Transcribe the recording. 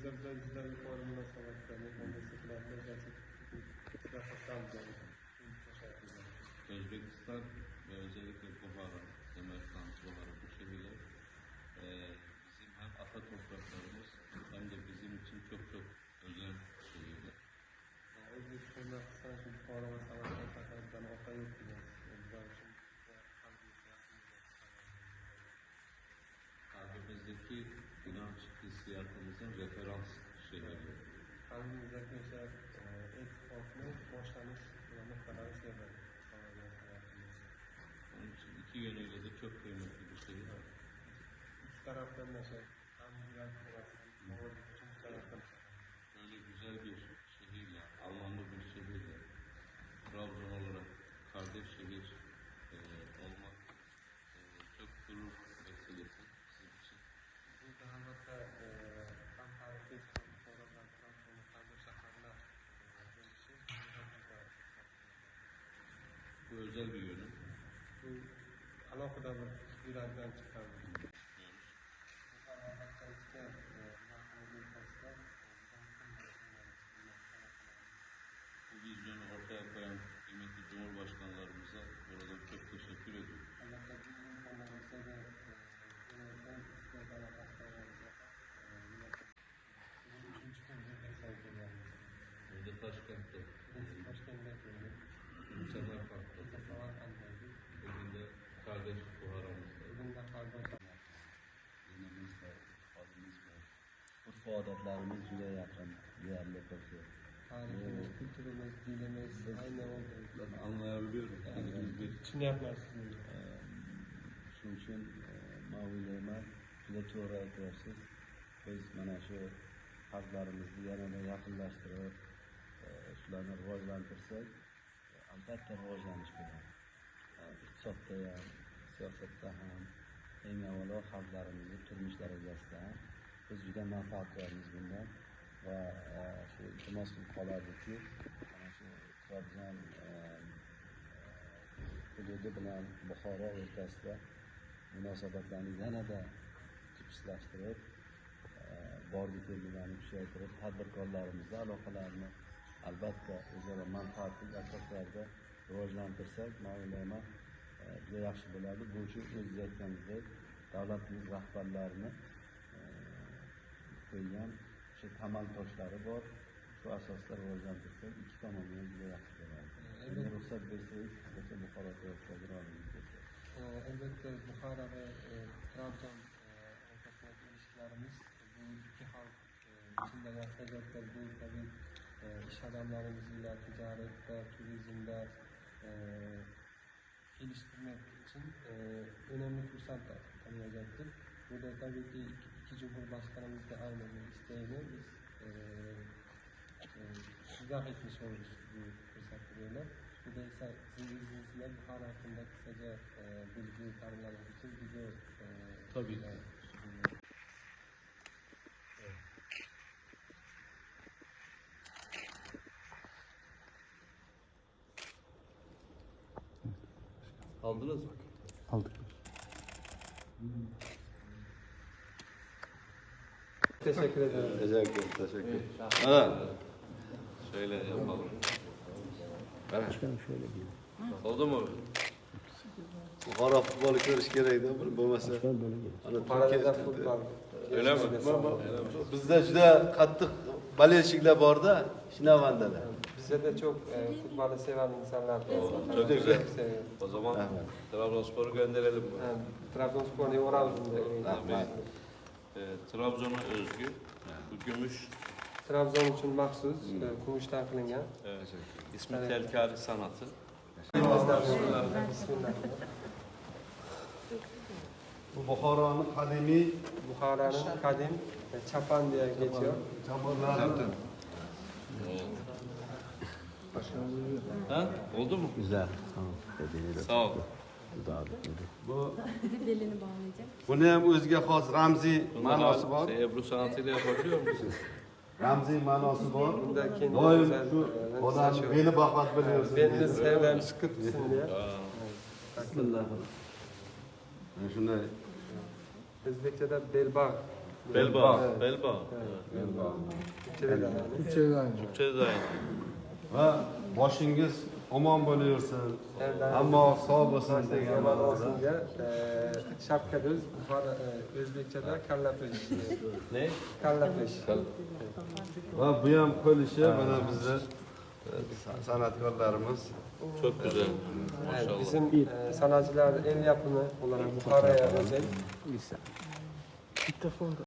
juda yuqori munosabatda mehmondo'stliklarda juda xursandman. Özbekistan ve özellikle Buhara, Semerkant, Buhara bu şehirler eee, bizim hem ata topraklarımız hem de bizim için çok çok özel şehirler. Buxoro va Samarqand shaharlaridan ota yurtimiz. Bizlar uchun juda qalbimizga yaqin Kalbimizdeki inanç hissiyatımızın referans şehirleri. qalbimizdagi o'sha e, e'tiqodni boshlanish va nuqtalanish yeri Buxoro va Samarqand. Onun için iki yönüyle de çok kıymetli bir şehir. ikki tarafdan yashash ham yurak ham mo'g'ullik uchun juda yaqin Böyle güzel bir şehirle, anlamlı bir şehirle Trabzon olarak kardeş şehir eee, olmak eee, çok gurur vesilesi bizim için. bu albatta e, Buxoro va Trabzonni qardosh shaharlar e, bo'lishi juda juda Bu özel bir yönü. bu alohida bir yurakdan chiqqan Bu vizyonu ortaya koyan kıymetli Cumhurbaşkanlarımıza buradan çok teşekkür ediyorum. Burada Taşkent'te, Semerkant'ta, bugün de kardeş Buhara'mızda. dinimiz var, iqtisodimiz var. Urf odatlarimiz juda yaqin, deyarli ko'p. Tariximiz, kültürümüz, dilimiz aynı oldu. Ben anlayabiliyorum. Dilimiz bir. Tushunyapman sizni. Shuning uchun e, man o'ylayman, juda to'g'ri aytyapsiz. Biz mana shu xalqlarimizni yanada yaqinlashtirib, e, shularni rivojlantirsak, albatta rivojlanish bo'ladi. Iqtisodda ham, siyosatda ham, eng avvalo xalqlarimizni turmush darajasida biz juda manfaatdormiz bundan va e, shu iltimos qilib qolardiki, mana shu Trabzon e, e, hududi bilan Buxoro o'rtasida munosabatlarni yanada tipislashtirib bordi keldilarni kuchaytirib, tadbirkorlarimizni aloqalarini albatta o'zaro manfaatli asoslarda rivojlantirsak, man o'ylayman e, juda yaxshi bo'ladi. Bu uchun o'zingiz aytganingizdek davlatimiz rahbarlarini e, qo'ygan o'sha tamal toshlari bor. Shu asosda rivojlantirsak, ikki tomonga ham juda yaxshi bo'ladi. Endi ruxsat bersangiz, qisqacha Buxoro to'g'risida bir olim ketsak. Ee, elbette Bukhara ve e, Trabzon e, ortasındaki ilişkilerimiz bu iki halk e, içinde yaşayacaklar. Bu e, iş adamlarımızla ticarette, turizmde e, geliştirmek için e, önemli fırsat da tanıyacaktır. Burada tabii ki iki, iki Cumhurbaşkanımız da aynı bir isteğini biz e, e, izah etmiş oluruz bu fırsatı böyle. Burada ise sizin izninizle Bukhara hakkında kısaca e, bilgi tanımlamak için video e, Tabii ki. e, Aldınız mı? Teşekkür ederim. Teşekkür, teşekkür. Ha. Şöyle yapalım. Oldu mu? Buxoro futbolu ko'rish kerak-da, bir bo'lmasa. Ana Buxara'da futbol. Öyle mi? Bizda juda qattiq bolельщикlar bor-da, Shinavandalar. Bize de çok e, futbolu seven insanlar var. Çok güzel. seviyor. O zaman Evet. Trabzonspor'u gönderelim. Yani, Trabzonspor Tabii. Ee, Trabzon'a özgü bu gümüş Trabzon için mahsus e, kumushdan qilingan. evet, ismi telkari sanatı. Bismillah. Bu Buxoroning qadimiy Buxoroning qadim e, chapan diye geçiyor. chamonlari. Ha? Oldu mu? Güzel. Sağ ol. Bu Belini bağlayacak. buni ham o'ziga xos ramziy Bunlar ma'nosi bor. şey, Ebru sanatıyla yapabiliyor musun? Ramziy ma'nosi bor. Bunda kendi Doim özel, e, odam saçı- beli bahat biliyorsun. Belini sevlen sıkı tutsun diye. Bismillah. Mana shunday Özbekçe'de belbağ Belbağ. Belbağ. Türkçe'de de aynı. Türkçe'de aynı. Türkçe de aynı. Va boshingiz omon bo'laversin ammo sog' bo'lsin degan ma'noda olsun diye şapkada Buxoro e, O'zbekchada kalla pish. Ne? Kalla pish. va bu ham qo'l ishi mana bizni san'atkorlarimiz Çok güzel. Evet, Maşallah. bizim e, sanatçılar el yapımı olarak Buxoro'ya özel Mikrofon da.